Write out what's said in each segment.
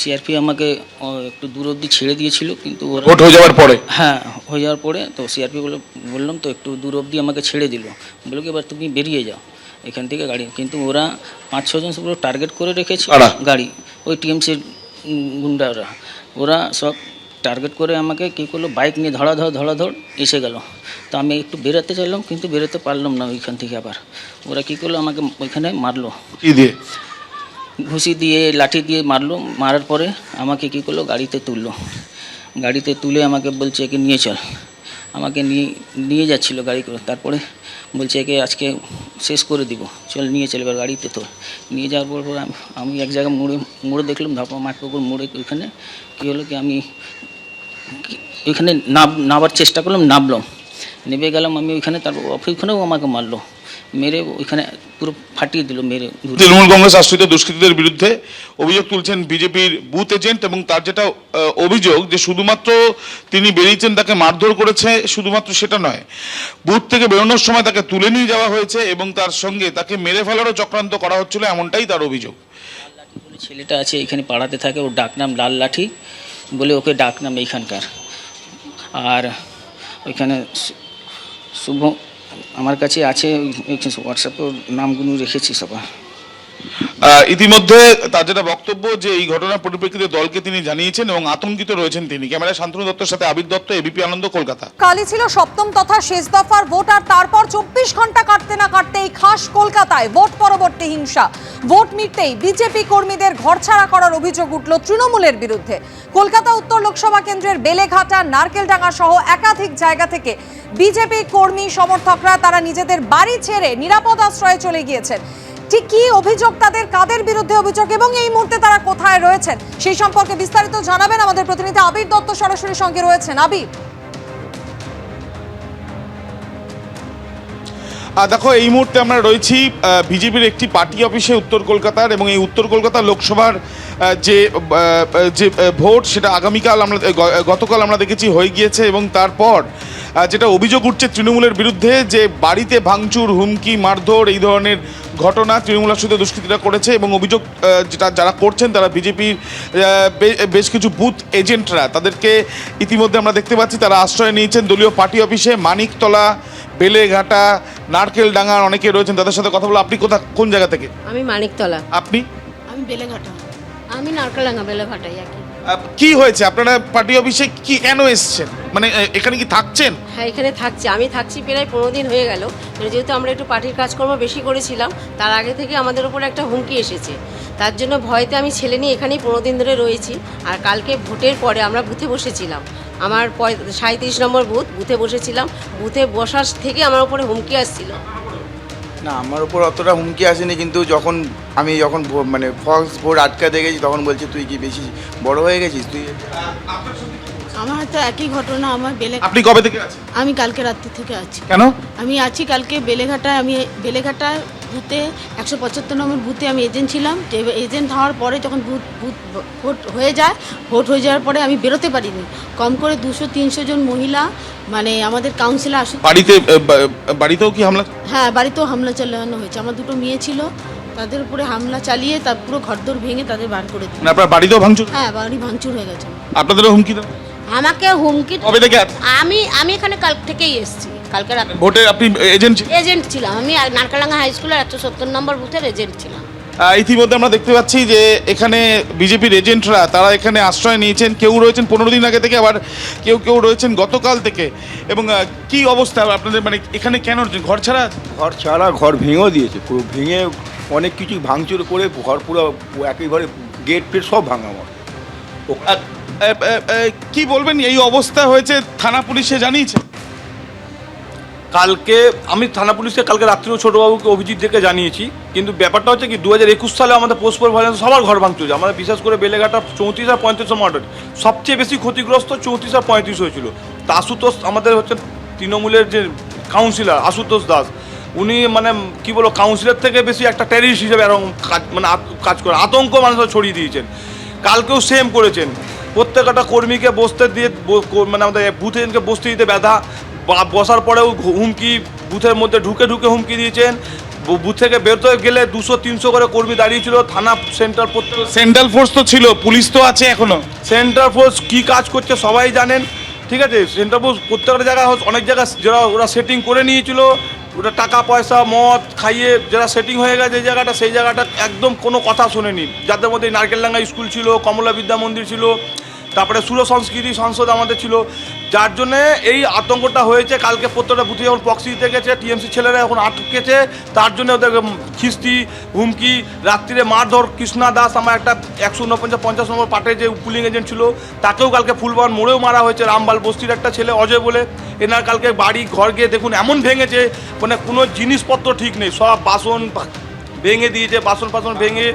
CRP আমাকে ও, একটু দূর অবধি ছেড়ে দিয়েছিল কিন্তু ওরা ভোট হয়ে যাওয়ার পরে? হ্যাঁ হয়ে যাওয়ার পরে তো সিআরপি বলে বললাম তো একটু দূর অবধি আমাকে ছেড়ে দিল। বলল কি এবার তুমি বেরিয়ে যাও এখান থেকে গাড়ি। কিন্তু ওরা পাঁচ ছজন পুরো টার্গেট করে রেখেছে কারা? গাড়ি ওই টিএমসির গুন্ডারা। ওরা সব টার্গেট করে আমাকে কী করল বাইক নিয়ে ধড়াধড় ধড়াধড় এসে গেল। তো আমি একটু বেরোতে চাইলাম কিন্তু বেরোতে পারলাম না ওইখান থেকে আবার। ওরা কী করল আমাকে ওইখানে মারলো। কি দিয়ে? ঘুষি দিয়ে, লাঠি দিয়ে মারলো। মারার পরে আমাকে কী করল? গাড়িতে তুললো। গাড়িতে তুলে আমাকে বলছে, একে নিয়ে চল। আমাকে নিয়ে নিয়ে যাচ্ছিল গাড়ি করে। তারপরে বলছে, একে আজকে শেষ করে দিব। চল, নিয়ে চল, এবার গাড়িতে তোল। নিয়ে যাওয়ার পর আমি- এক জায়গায় মোড়ে মোড়ে দেখলাম, ধাপা মাঠপুকুর মোড়ে ওইখানে। কী হলো কি, আমি ওইখানে নাব, নাবার চেষ্টা করলাম নামলাম নেমে গেলাম আমি ওইখানে, তারপর ওইখানেও আমাকে মারলো। মেরে ওইখানে পুরো ফাটিয়ে দিল মেরে। তৃণমূল কংগ্রেস আশ্রিত দুষ্কৃতীদের বিরুদ্ধে অভিযোগ তুলছেন বিজেপির বুথ এজেন্ট এবং তার যেটা অভিযোগ যে শুধুমাত্র তিনি বেরিয়েছেন তাকে মারধর করেছে শুধুমাত্র সেটা নয় বুথ থেকে বেরোনোর সময় তাকে তুলে নিয়ে যাওয়া হয়েছে এবং তার সঙ্গে তাকে মেরে ফেলারও চক্রান্ত করা হচ্ছিল এমনটাই তার অভিযোগ ছেলেটা আছে এখানে পাড়াতে থাকে ওর ডাকনাম লাল লাঠি বলে ওকে ডাকনাম এইখানকার আর ওইখানে শুভ আমার কাছে আছে হোয়াটসঅ্যাপের নামগুলো রেখেছি সবার। ইতিমধ্যে তার যেটা বক্তব্য যে এই ঘটনার পরিপ্রেক্ষিতে দলকে তিনি জানিয়েছেন এবং আতঙ্কিত রয়েছেন তিনি। ক্যামেরায় শান্তনু দত্তের সাথে আবির দত্ত এবিপি আনন্দ, কলকাতা। কালই ছিল সপ্তম তথা শেষ দফার ভোট, আর তারপর চব্বিশ ঘণ্টা কাটতে না কাটতেই খাস কলকাতায় ভোট পরবর্তী হিংসা। ভোট মিটতেই বিজেপি কর্মীদের ঘরছাড়া করার অভিযোগ উঠল তৃণমূলের বিরুদ্ধে। কলকাতা উত্তর লোকসভা কেন্দ্রের বেলেঘাটা, নারকেলডাঙ্গা সহ একাধিক জায়গা থেকে বিজেপি কর্মী সমর্থকরা তারা নিজেদের বাড়ি ছেড়ে নিরাপদ আশ্রয়ে চলে গিয়েছেন। ঠিক কি অভিযোগ তাদের, কাদের বিরুদ্ধে অভিযোগ এবং এই মুহূর্তে তারা কোথায় রয়েছেন? সেই সম্পর্কে বিস্তারিত জানাবেন আমাদের প্রতিনিধি আবির দত্ত সরাসরি সঙ্গে রয়েছেন। আবির। দেখো, এই মুহূর্তে আমরা রয়েছি বিজেপির একটি পার্টি অফিসে উত্তর কলকাতার এবং এই উত্তর কলকাতা লোকসভার যে যে ভোট, সেটা আগামীকাল আমরা গতকাল আমরা দেখেছি হয়ে গিয়েছে এবং তারপর যেটা অভিযোগ উঠছে তৃণমূলের বিরুদ্ধে যে বাড়িতে ভাঙচুর হুমকি মারধর এই ধরনের ঘটনা তৃণমূল আশ্রিত দুষ্কৃতীরা করেছে এবং অভিযোগ যেটা যারা করছেন তারা বিজেপির বেশ কিছু বুথ এজেন্টরা তাদেরকে ইতিমধ্যে আমরা দেখতে পাচ্ছি তারা আশ্রয় নিয়েছেন দলীয় পার্টি অফিসে মানিকতলা বেলেঘাটা নারকেল ডাঙ্গার অনেকে রয়েছেন তাদের সাথে কথা বলে আপনি কোথা কোন জায়গা থেকে? আমি মানিকতলা। আপনি? আমি বেলেঘাটা। আমি নারকেলাঙ্গা বেলেঘাটাই আর কি হয়েছে? আপনারা পার্টি অফিসে কি কেন এসেছেন? মানে এখানে কি থাকছেন? হ্যাঁ এখানে থাকছি। আমি থাকছি প্রায় পনেরো দিন হয়ে গেল। মানে যেহেতু আমরা একটু পার্টির কাজকর্ম বেশি করেছিলাম, তার আগে থেকে আমাদের উপর একটা হুমকি এসেছে। তার জন্য ভয়তে আমি ছেলে নিয়ে এখানেই পনেরো দিন ধরে রয়েছি। আর কালকে ভোটের পরে আমরা বুথে বসেছিলাম। আমার সাঁত্রিশ নম্বর বুথ, বুথে বসেছিলাম। বুথে বসার থেকে আমার উপরে হুমকি আসছিল। না আমার উপর অতটা হুমকি আসেনি কিন্তু যখন আমি যখন ভো- মানে ফক্স ভোর আটকা দিয়ে গেছি তখন বলছে তুই কি বেশি বড় হয়ে গেছিস? তুই আমার তো একই ঘটনা আমার বেলে আপনি কবে থেকে আছেন? আমি কালকে রাত্রি থেকে আছি। কেন? আমি আছি কালকে বেলেঘাটায় আমি বেলেঘাটায় বুথে একশো পঁচাত্তর নম্বর বুথে আমি এজেন্ট ছিলাম। যে এজেন্ট হওয়ার পরে যখন বুথ বুথ ভোট হয়ে যায় ভোট হয়ে যাওয়ার পরে আমি বেরোতে পারিনি। কম করে দুশো তিনশো জন মহিলা মানে আমাদের কাউন্সিলার আসু বাড়িতে বাড়িতেও কি হামলা? হ্যাঁ বাড়িতেও হামলা চালানো হয়েছে। আমার দুটো মেয়ে ছিল। তাদের উপরে হামলা চালিয়ে তার পুরো ঘরদোর ভেঙে তাদের বার করে দিই মানে আপনার বাড়িতেও ভাঙচুর? হ্যাঁ বাড়ি ভাঙচুর হয়ে গেছে। আপনাদেরও হুমকি দেন? আমাকে হুমকি কবে থেকে আমি আমি এখানে কাল থেকেই এসেছি। কালকে ভোটে আপনি এজেন্ট এজেন্ট ছিলাম। আমি নারকালাঙ্গা হাই স্কুলের একশো সত্তর নম্বর বুথের এজেন্ট ছিলাম। ইতিমধ্যে আমরা দেখতে পাচ্ছি যে এখানে বিজেপির এজেন্টরা তারা এখানে আশ্রয় নিয়েছেন। কেউ রয়েছেন পনেরো দিন আগে থেকে আবার কেউ কেউ রয়েছেন গতকাল থেকে। এবং কি অবস্থা আপনাদের? মানে এখানে কেন ঘর ছাড়া? ঘর ছাড়া ঘর ভেঙেও দিয়েছে। পুরো ভেঙে অনেক কিছু ভাঙচুর করে ঘর পুরো একেবারে গেট ফেট সব ভাঙা আমার কি বলবেন? এই অবস্থা হয়েছে থানা পুলিশে জানিয়েছে? কালকে, আমি থানা পুলিশকে কালকে রাত্রিও ছোটোবাবুকে অভিজিৎ থেকে জানিয়েছি, কিন্তু ব্যাপারটা হচ্ছে কি দু হাজার একুশ সালে আমাদের পোস্টপোর ভায়োলেন্স সবার ঘর ভাঙচুর। আমাদের বিশেষ করে বেলেঘাটা চৌত্রিশ আর পঁয়ত্রিশ মার্ডার। সবচেয়ে বেশি ক্ষতিগ্রস্ত চৌত্রিশ আর পঁয়ত্রিশ হয়েছিল। তা আশুতোষ আমাদের হচ্ছে তৃণমূলের যে কাউন্সিলর আশুতোষ দাস, উনি মানে কি বলো কাউন্সিলর থেকে বেশি একটা টেরিস্ট হিসেবে এরকম কাজ মানে কাজ করে, আতঙ্ক মানুষরা ছড়িয়ে দিয়েছেন। কালকেও সেম করেছেন। প্রত্যেকটা কর্মীকে বসতে দিয়ে মানে আমাদের বুথে বসতে দিতে ব্যথা বসার পরেও হুমকি বুথের মধ্যে ঢুকে ঢুকে হুমকি দিয়েছেন। বুথ থেকে বেরোতে গেলে দুশো তিনশো করে কর্মী দাঁড়িয়েছিল। থানা সেন্টার প্রত্যেক সেন্ট্রাল ফোর্স তো ছিল পুলিশ তো আছে এখনও। সেন্ট্রাল ফোর্স কী কাজ করছে সবাই জানেন। ঠিক আছে সেন্ট্রাল ফোর্স প্রত্যেকটা জায়গায় অনেক জায়গায় যারা ওরা সেটিং করে নিয়েছিল। ওটা টাকা পয়সা মদ খাইয়ে যারা সেটিং হয়ে গেছে এই জায়গাটা সেই জায়গাটা একদম কোনো কথা শোনেনি। যাদের মধ্যে নারকেলডাঙ্গা স্কুল ছিল কমলা বিদ্যা মন্দির ছিল তারপরে সুর সংস্কৃতি সংসদ আমাদের ছিল। যার জন্যে এই আতঙ্কটা হয়েছে। কালকে প্রত্যেকটা বুথে যখন পক্সি দিতে গেছে টিএমসি ছেলেরা এখন আটকেছে। তার জন্য ওদের খিস্তি, হুমকি, রাত্রিরে মারধর কৃষ্ণা দাস, আমার একটা একশো উনপঞ্চাশ, পঞ্চাশ নম্বর পার্টে যে পুলিং এজেন্ট ছিল, তাকেও কালকে ফুলবান মোড়েও মারা হয়েছে। রামবাল বস্তির একটা ছেলে, অজয় বলে। এনার কালকে বাড়ি, ঘর গিয়ে দেখুন, এমন ভেঙেছে মানে কোনো জিনিসপত্র ঠিক নেই। সব বাসন ভেঙে দিয়েছে, বাসন ফাসন ভেঙে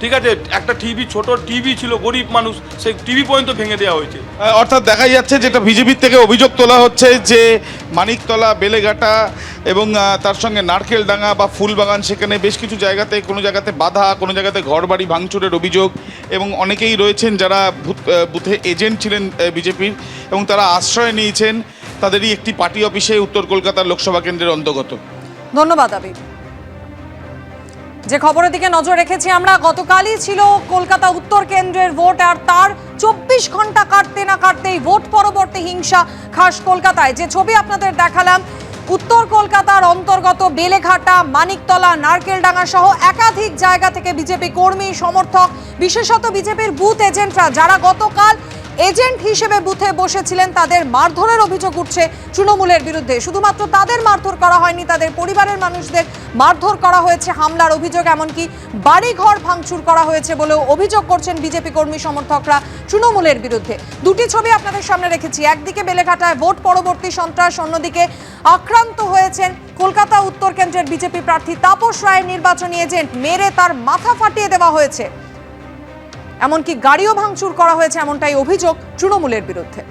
ঠিক আছে একটা টিভি ছোট টিভি ছিল গরিব মানুষ সেই টিভি পর্যন্ত ভেঙে দেওয়া হয়েছে। অর্থাৎ দেখা যাচ্ছে যেটা বিজেপির থেকে অভিযোগ তোলা হচ্ছে যে মানিকতলা বেলেঘাটা এবং তার সঙ্গে নারকেল নারকেলডাঙ্গা বা ফুলবাগান সেখানে বেশ কিছু জায়গাতে কোনো জায়গাতে বাধা কোনো জায়গাতে ঘরবাড়ি ভাঙচুরের অভিযোগ এবং অনেকেই রয়েছেন যারা বুথ- বুথে এজেন্ট ছিলেন বিজেপির এবং তারা আশ্রয় নিয়েছেন। তাদেরই একটি পার্টি অফিসে উত্তর কলকাতার লোকসভা কেন্দ্রের অন্তর্গত। ধন্যবাদ আবির। যে খবরের দিকে নজর রেখেছি আমরা, গতকালই ছিল কলকাতা উত্তর কেন্দ্রের ভোট, আর তার চব্বিশ ঘণ্টা কাটতে না কাটতেই ভোট পরবর্তী হিংসা খাস কলকাতায়। যে ছবি আপনাদের দেখালাম, উত্তর কলকাতার অন্তর্গত বেলেঘাটা, মানিকতলা, নারকেলডাঙ্গা সহ একাধিক জায়গা থেকে বিজেপি কর্মী, সমর্থক, বিশেষত বিজেপির বুথ এজেন্টরা, যারা গতকাল এজেন্ট হিসেবে বুথে বসেছিলেন, তাদের মারধরের অভিযোগ উঠছে তৃণমূলের বিরুদ্ধে। শুধুমাত্র তাদের মারধর করা হয়নি, তাদের পরিবারের মানুষদের মারধর করা হয়েছে, হামলার অভিযোগ, এমনকি বাড়িঘর ভাঙচুর করা হয়েছে বলেও অভিযোগ করছেন বিজেপি কর্মী সমর্থকরা তৃণমূলের বিরুদ্ধে। দুটি ছবি আপনাদের সামনে রেখেছি, একদিকে বেলেঘাটায় ভোট পরবর্তী সন্ত্রাস, অন্যদিকে আক্রান্ত হয়েছেন কলকাতা উত্তর কেন্দ্রের বিজেপি প্রার্থী তাপস রায়ের নির্বাচনী এজেন্ট, মেরে তার মাথা ফাটিয়ে দেওয়া হয়েছে। এমনকি গাড়িও ভাঙচুর করা হয়েছে, এমনটাই অভিযোগ তৃণমূলের বিরুদ্ধে।